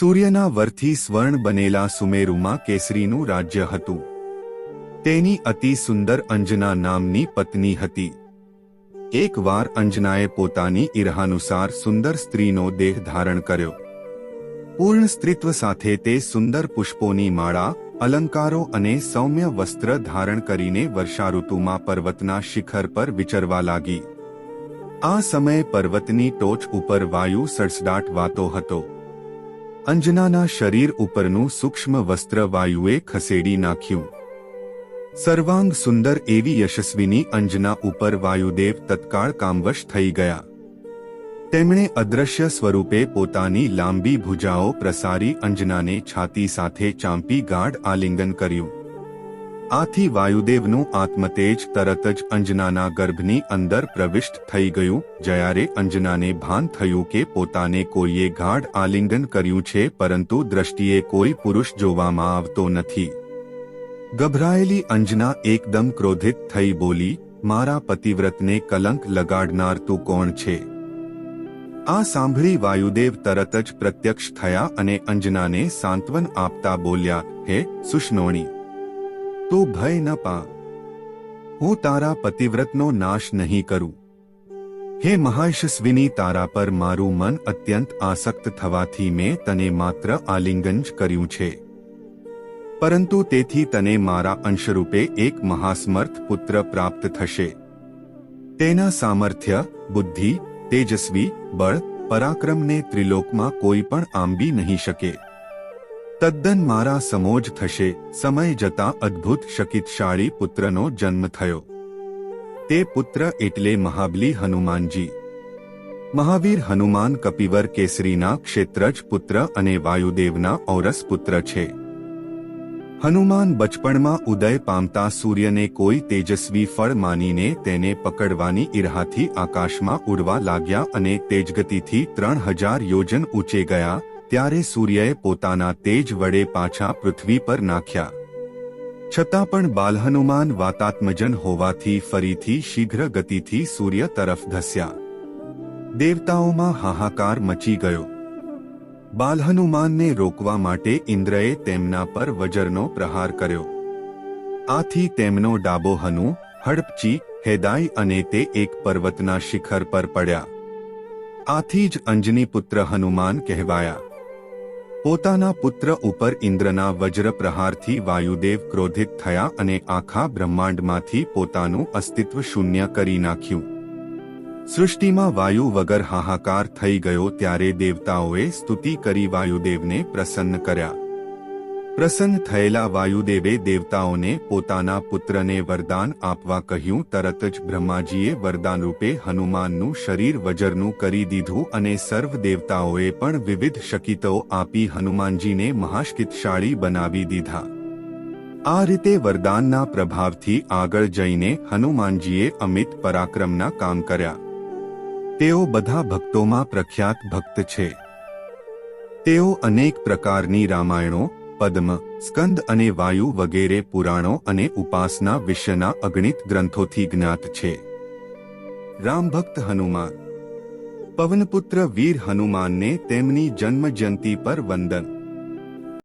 સૂર્યના વરથી સ્વર્ણ બનેલા સુમેરુમાં કેસરીનું રાજ્ય હતું. તેની અતિ સુંદર અંજના નામની પત્ની હતી. એકવાર અંજનાએ પોતાની ઈરહાનુસાર સુંદર સ્ત્રીનો દેહ ધારણ કર્યો. પૂર્ણ સ્ત્રીત્વ સાથે તે સુંદર પુષ્પોની માળા, અલંકારો અને સૌમ્ય વસ્ત્ર ધારણ કરીને વર્ષાઋતુમાં પર્વતના શિખર પર વિચરવા લાગી. આ સમયે પર્વતની ટોચ ઉપર વાયુ સડસડાટ વાતો હતો. અંજનાના શરીર ઉપરનું સૂક્ષ્મ વસ્ત્ર વાયુએ ખસેડી નાખ્યું. સર્વાંગ સુંદર એવી યશસ્વીની અંજના ઉપર વાયુદેવ તત્કાળ કામવશ થઈ ગયા. તેમણે અદ્રશ્ય સ્વરૂપે પોતાની લાંબી ભુજાઓ પ્રસારી અંજનાને છાતી સાથે ચાંપી ગાઢ આલિંગન કર્યું. આથી વાયુદેવનું આત્મતેજ તરત જ અંજનાના ગર્ભની અંદર પ્રવિષ્ટ થઈ ગયું, જ્યારે અંજનાને ભાન થયું કે પોતાને કોઈએ ગાઢ આલિંગન કર્યું છે, પરંતુ દ્રષ્ટિએ કોઈ પુરુષ જોવામાં આવતો નથી. ગભરાયેલી અંજના એકદમ ક્રોધિત થઈ બોલી, મારા પતિવ્રતને કલંક લગાડનાર તું કોણ છે? આ સાંભળી વાયુદેવ તરત જ પ્રત્યક્ષ થયા અને અંજનાને સાંત્વન આપતા બોલ્યા, હે સુષ્ણોણી તું ભય ન પા. હું તારા પતિવ્રતનો નાશ નહીં કરું. હે મહાયશસ્વિની, તારા પર મારું મન અત્યંત આસક્ત થવાથી મેં તને માત્ર આલિંગન જ કર્યું છે. પરંતુ તેથી તને મારા અંશરૂપે એક મહાસમર્થ પુત્ર પ્રાપ્ત થશે. તેના સામર્થ્ય, બુદ્ધિ, તેજસ્વી, બળ, પરાક્રમને ત્રિલોકમાં કોઈ પણ આંબી નહીં શકે. તદ્દન મારા સમોજ થશે, સમય જતા અદ્ભુત શકિતશાળી પુત્રનો જન્મ થયો. તે પુત્ર એટલે મહાબલી હનુમાનજી. મહાવીર હનુમાન કપિવર કેસરીના ક્ષેત્રજ પુત્ર અને વાયુદેવના ઔરસ પુત્ર છે. હનુમાન બચપણમાં ઉદય પામતા સૂર્યને કોઈ તેજસ્વી ફળ માનીને તેને પકડવાની ઈરહાથી આકાશમાં ઉડવા લાગ્યા અને તેજગતિથી ત્રણ હજાર યોજન ઊંચે ગયા ત્યારે સૂર્યએ પોતાના તેજ વડે પાછા પૃથ્વી પર નાખ્યા. છતાં પણ બાલહનુમાન વાતાત્મજન હોવાથી ફરીથી શીઘ્ર ગતિથી સૂર્ય તરફ ધસ્યા. દેવતાઓમાં હાહાકાર મચી ગયો. બાલહનુમાનને રોકવા માટે ઇન્દ્રએ તેમના પર વજરનો પ્રહાર કર્યો. આથી તેમનો ડાબો હનુ, હડપચી, હેદાઈ અને તે એક પર્વતના શિખર પર પડ્યા. આથી જ અંજની પુત્ર હનુમાન કહેવાયા. પોતાના પુત્ર ઉપર ઇન્દ્રના વજ્ર પ્રહારથી વાયુદેવ ક્રોધિત થયા અને આખા બ્રહ્માંડમાંથી પોતાનું અસ્તિત્વ શૂન્ય કરી નાખ્યું. સૃષ્ટિમાં વાયુ વગર હાહાકાર થઈ ગયો ત્યારે દેવતાઓએ સ્તુતિ કરી વાયુદેવને પ્રસન્ન કર્યા. પ્રસન્ન થયેલા વાયુદેવે દેવતાઓને પોતાના પુત્રને વરદાન આપવા કહ્યું, તરત જ બ્રહ્માજીએ વરદાન રૂપે હનુમાનનું શરીર વજરનું કરી દીધું અને સર્વ દેવતાઓએ પણ વિવિધ શકિતો આપી હનુમાનજીને મહાશકિતશાળી બનાવી દીધા. આ રીતે વરદાનના પ્રભાવથી આગળ જઈને હનુમાનજીએ અમિત પરાક્રમના કામ કર્યા. તેઓ બધા ભક્તોમાં પ્રખ્યાત ભક્ત છે. તેઓ અનેક પ્રકારની રામાયણો પદ્મ, સ્કંદ અને વાયુ વગેરે પુરાણો અને ઉપાસના વિશ્વના અગણિત ગ્રંથોથી જ્ઞાત છે. રામભક્ત હનુમાન. પવનપુત્ર વીર હનુમાનને તેમની જન્મજયંતિ પર વંદન.